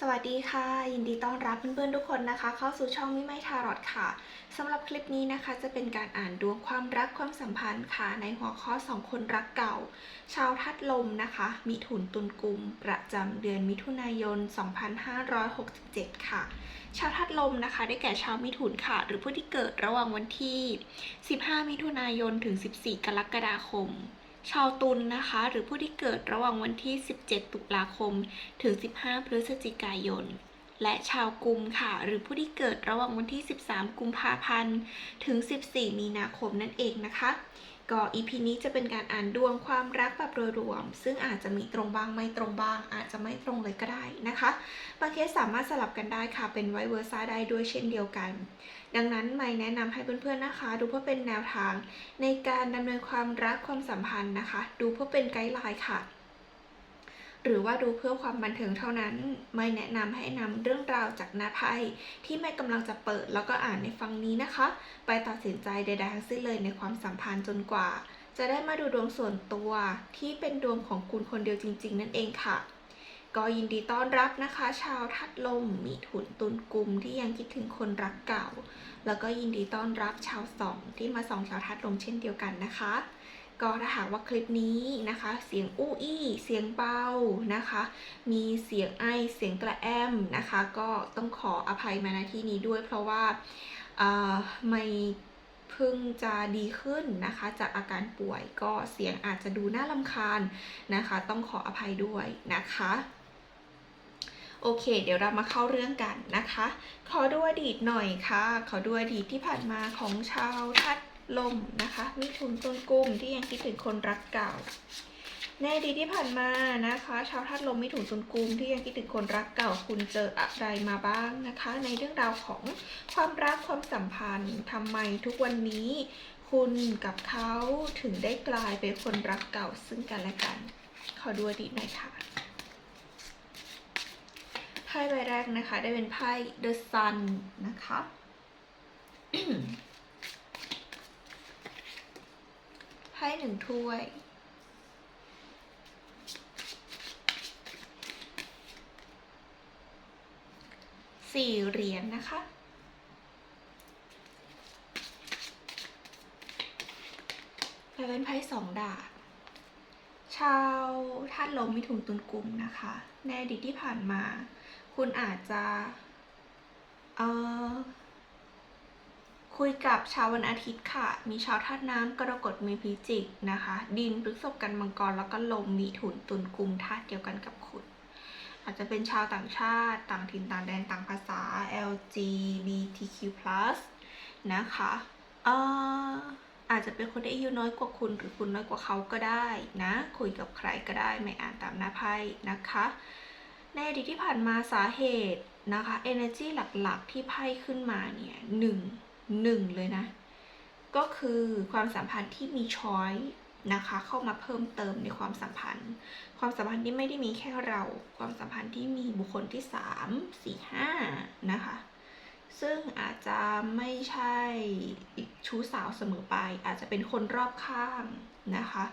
สวัสดีค่ะ ยินดีต้อนรับเพื่อนๆทุกคนนะคะ เข้าสู่ช่องมิไม่ทารอดค่ะสำหรับคลิปนี้นะคะ จะเป็นการอ่านดวงความรักความสัมพันธ์ค่ะ ในหัวข้อสองคนรักเก่า ชาวทัดลมนะคะ มิถุนตุลกุม ประจำเดือนมิถุนายน 2567 ค่ะ ชาวทัดลมนะคะ ได้แก่ชาวมิถุนค่ะ หรือผู้ที่เกิดระหว่างวันที่ 15 มิถุนายนถึง 14 กรกฎาคม ชาวตุลนะคะ หรือผู้ที่เกิดระหว่างวันที่ 17 ตุลาคม ถึง 15 พฤศจิกายน และชาวกุมค่ะ หรือผู้ที่เกิดระหว่างวันที่ 13 กุมภาพันธ์ ถึง 14 มีนาคมนั่นเองนะคะ ก็อีพีนี้จะเป็นการอ่านดวงความรักแบบโดยรวม ซึ่งอาจจะมีตรงบ้างไม่ตรงบ้าง อาจจะไม่ตรงเลยก็ได้นะคะบางเคสสามารถสลับกันได้ค่ะเป็นไวเวอร์ซ่าได้ด้วยเช่นเดียวกัน ดังนั้นไม่แนะนำให้เพื่อนๆนะคะ ดูเพื่อเป็นแนวทาง ในการดำเนินความรักความสัมพันธ์นะคะ ดูเพื่อเป็นไกด์ไลน์ค่ะ หรือว่าดูเพื่อความบันเทิงเท่านั้น ไม่แนะนำให้นำเรื่องราวจากหน้าไพ่ที่ไม่กำลังจะเปิดแล้วก็อ่านในฟังนี้นะคะ ไปตัดสินใจใดๆทั้งสิ้นเลยในความสัมพันธ์จนกว่า จะได้มาดูดวงส่วนตัวที่เป็นดวงของคุณคนเดียวจริง ๆ นั่นเองค่ะก็ยินดีต้อนรับนะคะ ชาวทัดลมมีถุนตุนกลุ่มที่ยังคิดถึงคนรักเก่า แล้วก็ยินดีต้อนรับชาวสองที่มาส่องชาวทัดลมเช่นเดียวกันนะคะ ก็ถ้าหากว่าคลิปนี้นะคะ เสียงอู้อี้ เสียงเบานะคะ มีเสียงไอ เสียงกระแอมนะคะ ก็ต้องขออภัยมาณที่นี้ด้วย เพราะว่าไม่เพิ่งจะดีขึ้นนะคะ จากอาการป่วยก็เสียงอาจจะดูน่ารำคาญนะคะ ต้องขออภัยด้วยนะคะโอเค เดี๋ยวเรามาเข้าเรื่องกันนะคะ ขอดูอดีตหน่อยค่ะ ขอดูอดีตที่ผ่านมาของชาวทัด ลมนะคะมิถุนตุลกุมที่ยังคิดถึงคนรักเก่า ในอดีตที่ผ่านมานะคะ ชาวทัดลมมิถุนตุลกุมที่ยังคิดถึงคนรักเก่า คุณเจออะไรมาบ้างนะคะ ในเรื่องราวของความรักความสัมพันธ์ทำไมทุกวันนี้ คุณกับเขาถึงได้กลายเป็นคนรักเก่าซึ่งกันและกัน ขอดูอดีตหน่อยค่ะไพ่ใบแรกนะคะ ได้เป็นไพ่ The Sun นะคะ ไพ่ หนึ่งถ้วย สี่เหรียญนนะคะและเป็นไพ่สองดาบชาวธาตุลมมิถุนตุลกุมนะคะ ในอดีตที่ผ่านมา คุณอาจจะ เอ่อ คุยกับชาววันอาทิตย์ค่ะ มีชาวธาตุน้ำกรกฎมีพิจิกนะคะ ดินพฤษภกันมังกรแล้วก็ลมมิถุนตุลกุมธาตุเดียวกันกับคุณ อาจจะเป็นชาวต่างชาติ ต่างถิ่นต่างแดนต่างภาษา LGBTQ+ นะคะเอ่ออาจจะเป็นคนที่อายุน้อยกว่าคุณหรือคุณน้อยกว่าเขาก็ได้นะ คุยกับใครก็ได้ไม่อ่านตามหน้าไพ่นะคะ ในอดีตที่ผ่านมาสาเหตุนะคะ energy หลักๆ ที่ไพ่ขึ้นมาเนี่ยหนึ่ง หนึ่งเลยนะ ก็คือความสัมพันธ์ที่มีช้อยนะคะเข้ามาเพิ่มเติมในความสัมพันธ์ ความสัมพันธ์ที่ไม่ได้มีแค่เรา ความสัมพันธ์ที่มีบุคคลที่สามสี่ห้านะคะ ซึ่งอาจจะไม่ใช่ชู้สาวเสมอไป อาจจะเป็นคนรอบข้างนะคะ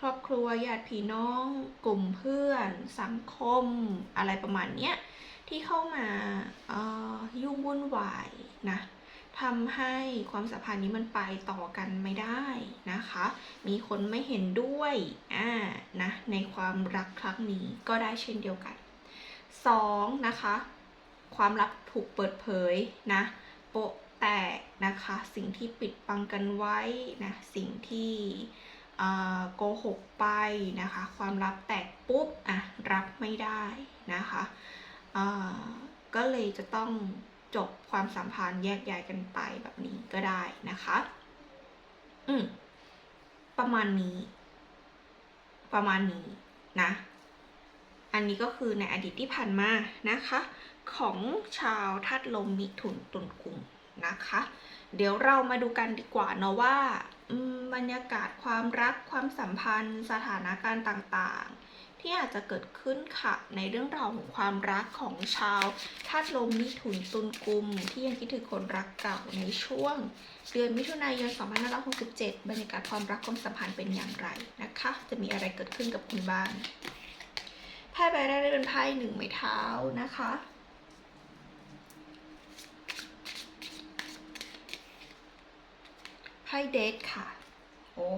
ครอบครัวญาติพี่น้อง กลุ่มเพื่อน สังคม อะไรประมาณเนี้ยที่เข้ามายุ่งวุ่นวายนะ ทำให้ความสัมพันธ์นี้มันไปต่อกันไม่ได้นะคะ มีคนไม่เห็นด้วยอ่านะในความรักครั้งนี้ก็ได้เช่นเดียวกันสองนะคะ ความลับถูกเปิดเผยนะโปะแตกนะคะสิ่งที่ปิดบังกันไว้นะสิ่งที่โกหกไปนะคะ ความลับแตกปุ๊บอะรับไม่ได้นะคะก็เลยจะต้อง จบความสัมพันธ์แยกย้ายกันไปแบบนี้ก็ได้นะคะ อืม ประมาณนี้ ประมาณนี้นะ อันนี้ก็คือในอดีตที่ผ่านมานะคะ ของชาวธาตุลมมิถุนตุลกุมนะคะ เดี๋ยวเรามาดูกันดีกว่าเนาะว่าบรรยากาศความรักความสัมพันธ์ สถานการณ์ต่างๆ ที่อาจจะเกิดขึ้นค่ะ ในเรื่องราวของความรักของชาวธาตุลมมิถุนตุลกุม ที่ยังคิดถึงคนรักเก่าในช่วง เดือนมิถุนายน 2567 บรรยากาศความรักความสัมพันธ์เป็นอย่างไรนะคะ จะมีอะไรเกิดขึ้นกับคุณบ้างไไพ่ใบแรกได้เป็นไพ่หนึ่งไม้เท้านะคะไพ่เดทค่ะ โอ้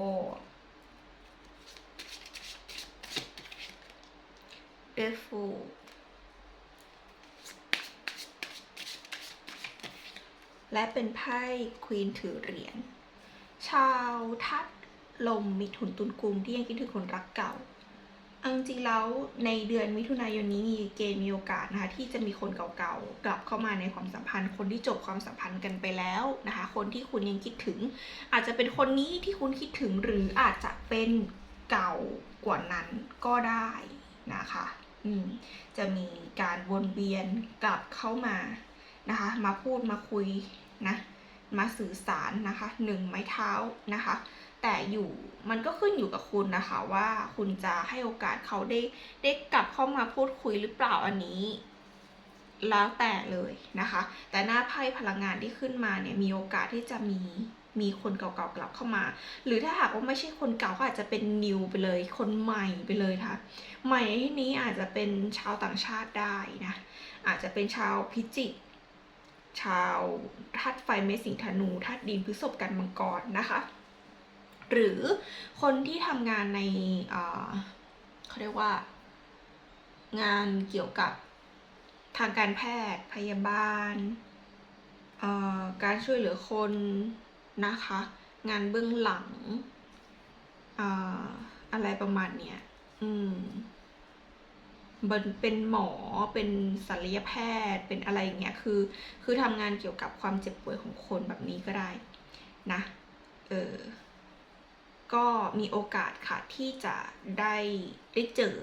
เดฟูและเป็นไพ่ควีนถือเหรียญ ชาวทัดลมมิถุนตุลกุมที่ยังคิดถึงคนรักเก่าเอาจริงแล้วในเดือนมิถุนายนนี้มีเกณฑ์มีโอกาสนะคะที่จะมีคนเก่าๆกลับเข้ามาในความสัมพันธ์ คนที่จบความสัมพันธ์กันไปแล้วนะคะ คนที่คุณยังคิดถึง อาจจะเป็นคนนี้ที่คุณคิดถึงหรืออาจจะเป็นเก่ากว่านั้นก็ได้นะคะ อืมจะมีการวนเวียนกลับเข้ามานะคะ มาพูดมาคุยนะ มาสื่อสารนะคะหนึ่งไม้เท้านะคะ แต่อยู่มันก็ขึ้นอยู่กับคุณนะคะว่าคุณจะให้โอกาสเขาได้ได้กลับเข้ามาพูดคุยหรือเปล่าอันนี้แล้วแต่เลยนะคะ แต่หน้าไพ่พลังงานที่ขึ้นมาเนี่ยมีโอกาสที่จะมี มีคนเก่าๆกลับเข้ามา หรือถ้าหากว่าไม่ใช่คนเก่าก็อาจจะเป็นนิวไปเลย คนใหม่ไปเลยค่ะ ใหม่นที่นี้อาจจะเป็นชาวต่างชาติได้นะ อาจจะเป็นชาวพิจิก ชาวธาตุไฟเมษสิงธนูธาตุดินพฤษภกันมังกรนะคะ หรือคนที่ทำงานในเขาเรียกว่า งานเกี่ยวกับทางการแพทย์พยาบาลการช่วยเหลือคน นะคะ งานเบื้องหลังอ่อะไรประมาณเนี้ยอืมเป็นเป็นหมอเป็นศัลยแพทย์เป็นอะไรอย่างเงี้ยคือ คือทำงานเกี่ยวกับความเจ็บป่วยของคนแบบนี้ก็ได้นะเออก็มีโอกาสค่ะที่จะได้ได้เจอ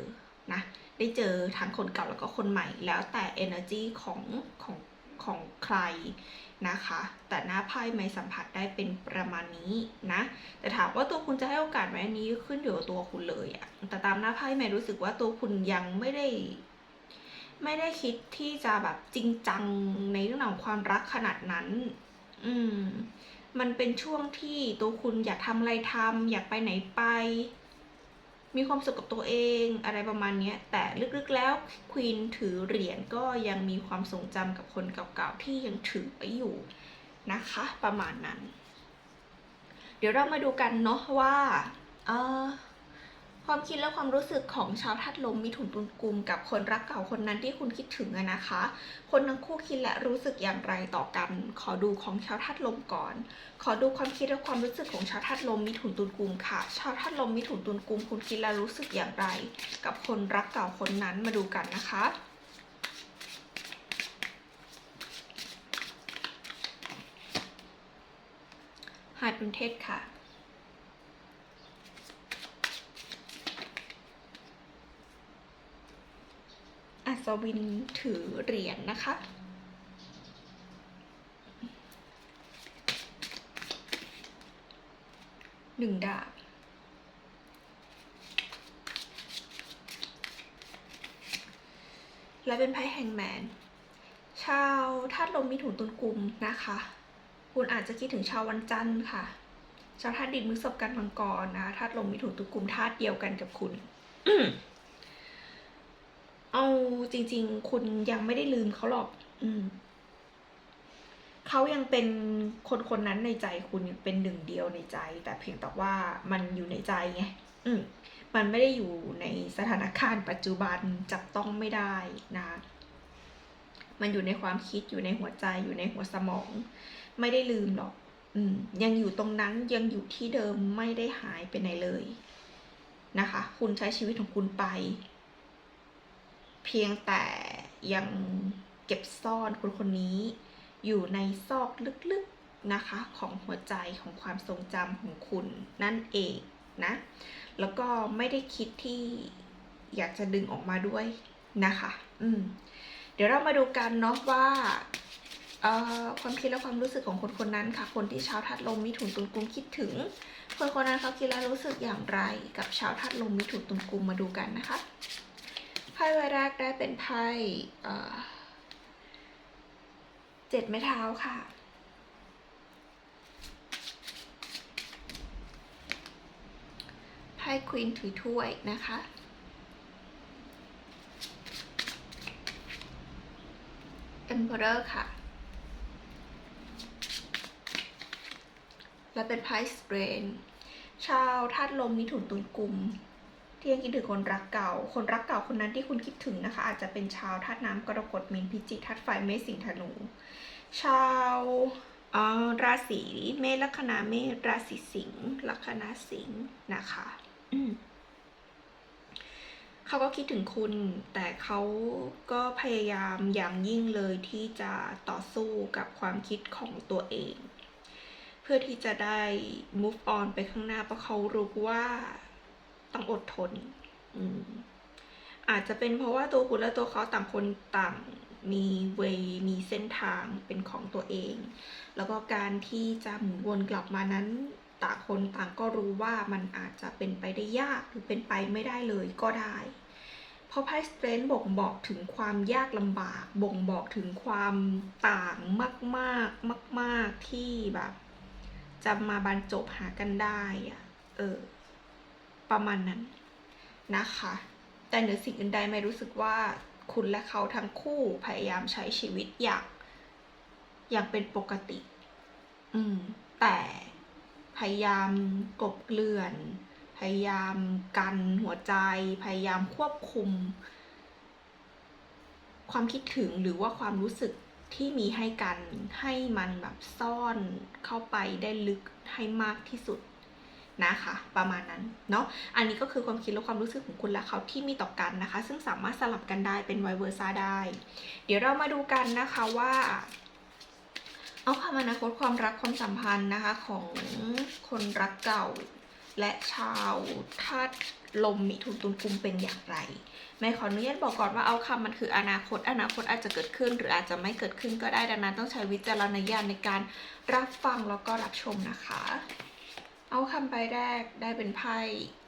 นะได้เจอทั้งคนเก่าแล้วก็คนใหม่ แล้วแต่ energy ของของ ของใครนะคะ แต่หน้าไพ่ไม่สัมผัสได้เป็นประมาณนี้นะ แต่ถามว่าตัวคุณจะให้โอกาสไหมอันนี้ขึ้นอยู่กับตัวคุณเลยอะแต่ตามหน้าไพ่แม่รู้สึกว่าตัวคุณยังไม่ได้ ไม่ได้คิดที่จะแบบจริงจังในเรื่องของความรักขนาดนั้น อืม มันเป็นช่วงที่ตัวคุณอยากทำอะไรทำอยากไปไหนไป มีความสุขกับตัวเองอะไรประมาณนี้แต่ลึกๆแล้วควีนถือเหรียญก็ยังมีความทรงจำกับคนเก่าๆที่ยังถือไว้อยู่นะคะ ประมาณนั้น เดี๋ยวเรามาดูกันเนาะว่าเออ ความคิดและความรู้สึกของชาวธาตุลมมีถุนตุนกุมกับคนรักเก่าคนนั้นที่คุณคิดถึงนะคะ คนทั้งคู่คิดและรู้สึกอย่างไรต่อกัน ขอดูของชาวธาตุลมก่อน ขอดูความคิดและความรู้สึกของชาวธาตุลมมิถุนตุลกุมค่ะ ชาวธาตุลมมิถุนตุลกุมคุณคิดและรู้สึกอย่างไร กับคนรักเก่าคนนั้นมาดูกันนะคะหายเป็นเทศค่ะ อั ศวินถือเหรียญนะคะหนึ่งดาบและเป็นไพ่แฮงแมน ชาวธาตุลมมีถุนตุนกุมนะคะ คุณอาจจะคิดถึงชาววันจันทร์ค่ะ ชาวธาตุดินมือศพกันมังกรนะธาตุลมมีถุนตุนกุมธาตุเดียวกันกับคุณ เอาจริง ๆ คุณยังไม่ได้ลืมเขาหรอก อืมเขายังเป็นคนคนนั้นในใจคุณยังเป็นหนึ่งเดียวในใจ แต่เพียงแต่ว่ามันอยู่ในใจไงอืมมันไม่ได้อยู่ในสถานการณ์ปัจจุบันจับต้องไม่ได้นะมันอยู่ในความคิดอยู่ในหัวใจอยู่ในหัวสมอง ไม่ได้ลืมหรอก อืม ยังอยู่ตรงนั้นยังอยู่ที่เดิมไม่ได้หายไปไหนเลย นะคะ คุณใช้ชีวิตของคุณไป เพียงแต่ยังเก็บซ่อนคนคนนี้ อยู่ในซอกลึกๆนะคะของหัวใจของความทรงจำของคุณนั่นเองนะ แล้วก็ไม่ได้คิดที่อยากจะดึงออกมาด้วยนะคะ อืม เดี๋ยวเรามาดูกันเนาะว่าความคิดและความรู้สึกของคนคนนั้นค่ะ คนที่ชาวทัดลมมิถุนตุลกุมคิดถึง คนคนนั้นเขาคิดและรู้สึกอย่างไร กับชาวทัดลมมิถุนตุลกุมมาดูกันนะคะ ไพ่ใบแรกได้เป็นไพ่เจ็ดไม้เท้าค่ะไพ่ควีนถือถ้วยนะคะเอ็มเปอร์ค่ะ และเป็นไพ่สเปรนชาวธาตุลมมิถุนตุนกลุ่ม ที่ยังคิดถึงคนรักเก่า คนรักเก่าคนนั้นที่คุณคิดถึงนะคะ อาจจะเป็นชาวธาตุน้ำกรกฎมีนพิจิกธาตุไฟเมษสิงห์ธนู ชาวราศีเมษลัคนาเมษราศีสิงห์ลัคนาสิงห์นะคะเขาก็คิดถึงคุณ แต่เขาก็พยายามอย่างยิ่งเลยที่จะต่อสู้กับความคิดของตัวเอง เพื่อที่จะได้ move on ไปข้างหน้าเพราะเขารู้ว่า ต้องอดทน อืมอาจจะเป็นเพราะว่าตัวคุณและตัวเขาต่างคนต่างมีเวมีเส้นทางเป็นของตัวเอง แล้วก็การที่จะหมุนวนกลับมานั้น ต่างคนต่างก็รู้ว่ามันอาจจะเป็นไปได้ยากหรือเป็นไปไม่ได้เลยก็ได้ เพราะไพ่สเตรนบ่งบอกถึงความยากลำบาก บ่งบอกถึงความต่างมากๆมาก ๆที่แบบ จะมาบรรจบหากันได้อะเออ ประมาณนั้นนะคะ แต่เหนือสิ่งอื่นใดไม่รู้สึกว่าคุณและเขาทั้งคู่พยายามใช้ชีวิตอย่างอย่างเป็นปกติ อืม แต่พยายามกบเกลื่อน พยายามกันหัวใจ พยายามควบคุม ความคิดถึงหรือว่าความรู้สึกที่มีให้กันให้มันแบบซ่อนเข้าไปได้ลึกให้มากที่สุด นะคะ ประมาณนั้นเนาะอันนี้ก็คือความคิดและความรู้สึกของคุณและเขาที่มีต่อกันนะคะ ซึ่งสามารถสลับกันได้เป็นไวเวอร์ซ่าได้ เดี๋ยวเรามาดูกันนะคะว่า เอาความอนาคตความรักความสัมพันธ์นะคะของคนรักเก่า และชาวธาตุลมมิถุนตุลกุมเป็นอย่างไรแม่ขออนุญาตบอกก่อนว่าเอาคำมันคืออนาคต อนาคตอาจจะเกิดขึ้น หรืออาจจะไม่เกิดขึ้นก็ได้ดังนั้นต้องใช้วิจารณญาณในการรับฟังแล้วก็รับชมนะคะ เอาคำใบแรกได้เป็นไพ่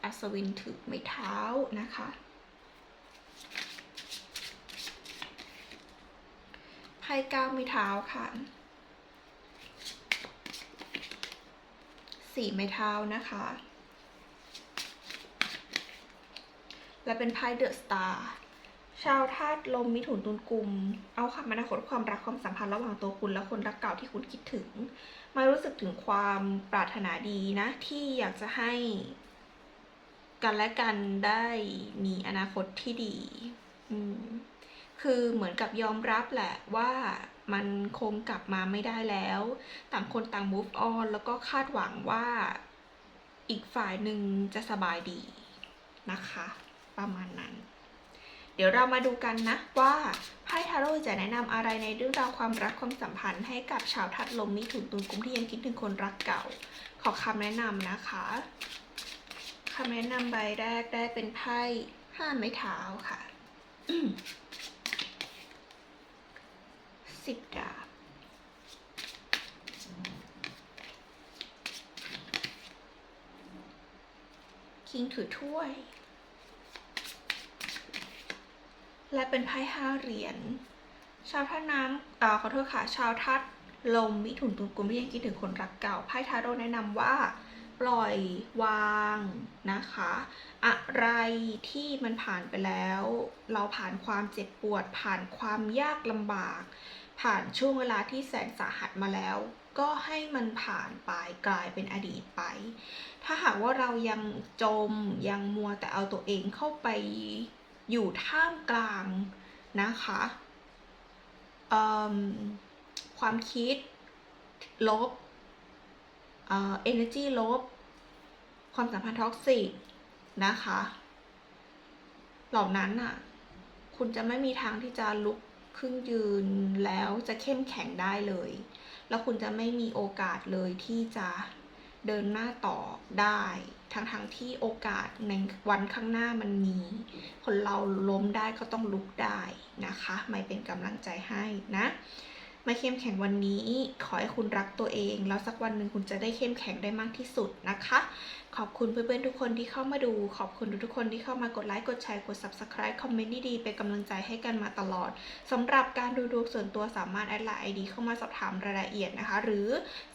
อัศวินถือไม้เท้านะคะ ไพ่เก้าไม้เท้าค่ะสี่ไม้เท้านะคะ และเป็นไพ่เดอะสตาร์ชาวธาตุลมมิถุนตุลกุม เอาคำอนาคตความรักความสัมพันธ์ระหว่างตัวคุณและคนรักเก่าที่คุณคิดถึง มารู้สึกถึงความปรารถนาดีนะ ที่อยากจะให้กันและกันได้มีอนาคตที่ดี อืมคือเหมือนกับยอมรับแหละว่ามันคงกลับมาไม่ได้แล้ว ต่างคนต่าง move on แล้วก็คาดหวังว่าอีกฝ่ายหนึ่งจะสบายดีนะคะ ประมาณนั้น เดี๋ยวเรามาดูกันนะว่าไพ่ทาโร่จะแนะนำอะไรในเรื่องราวความรักความสัมพันธ์ให้กับชาวทัดลมมิถุนตุลกุมที่ยังคิดถึงคนรักเก่า ขอคำแนะนำนะคะคำแนะนำใบแรกได้เป็นไพ่ห้าไม้เท้าค่ะสิบดาบคิงถือถ้วย และเป็นไพ่ห้าเหรียญ ชาวท่าน้ำอ่อขอโทษค่ะ ชาวทัดลมมิถุนตุลกุมที่ยังคิดถึงคนรักเก่า ไพ่ทาโร่แนะนำว่า ปล่อยวางนะคะ อะไรที่มันผ่านไปแล้ว เราผ่านความเจ็บปวด ผ่านความยากลำบาก ผ่านช่วงเวลาที่แสนสาหัสมาแล้ว ก็ให้มันผ่านไปกลายเป็นอดีตไป ถ้าหากว่าเรายังจมยังมัวแต่เอาตัวเองเข้าไป อยู่ท่ามกลางนะคะความคิดลบเอ่อ energy ลบ ความสัมพันธ์ท็อกซิกนะคะ เหล่านั้นน่ะ คุณจะไม่มีทางที่จะลุกขึ้นยืนแล้วจะเข้มแข็งได้เลย แล้วคุณจะไม่มีโอกาสเลยที่จะ เดินหน้าต่อได้ ทั้งๆทที่โอกาสในวันข้างหน้ามันมี คนเราล้มได้ก็ต้องลุกได้นะคะ ไม่เป็นกำลังใจให้นะมาเข้มแข็งวันนี้ขอให้คุณรักตัวเอง แล้วสักวันหนึ่งคุณจะได้เข้มแข็งได้มากที่สุดนะคะ ขอบคุณเพื่อนๆทุกคนที่เข้ามาดู ขอบคุณทุกๆคนที่เข้ามากดไลค์กดแชร์กด subscribe คอมเมนต์ดีๆเป็นกำลังใจให้กันมาตลอดสำหรับการดูดวงส่วนตัวสามารถแอดไลน์ ID เข้ามาสอบถามรายละเอียดนะคะ หรือ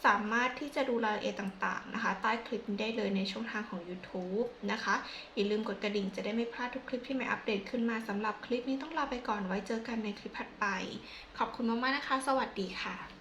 สามารถที่จะดูรายละเอียดต่างๆนะคะ ใต้คลิปนี้ได้เลยในช่องทางของ YouTube นะคะ อย่าลืมกดกระดิ่งจะได้ไม่พลาดทุกคลิปที่ใหม่อัปเดตขึ้นมาสำหรับคลิปนี้ต้องลาไปก่อนไว้เจอกันในคลิปถัดไป ขอบคุณมากๆนะคะ สวัสดีค่ะ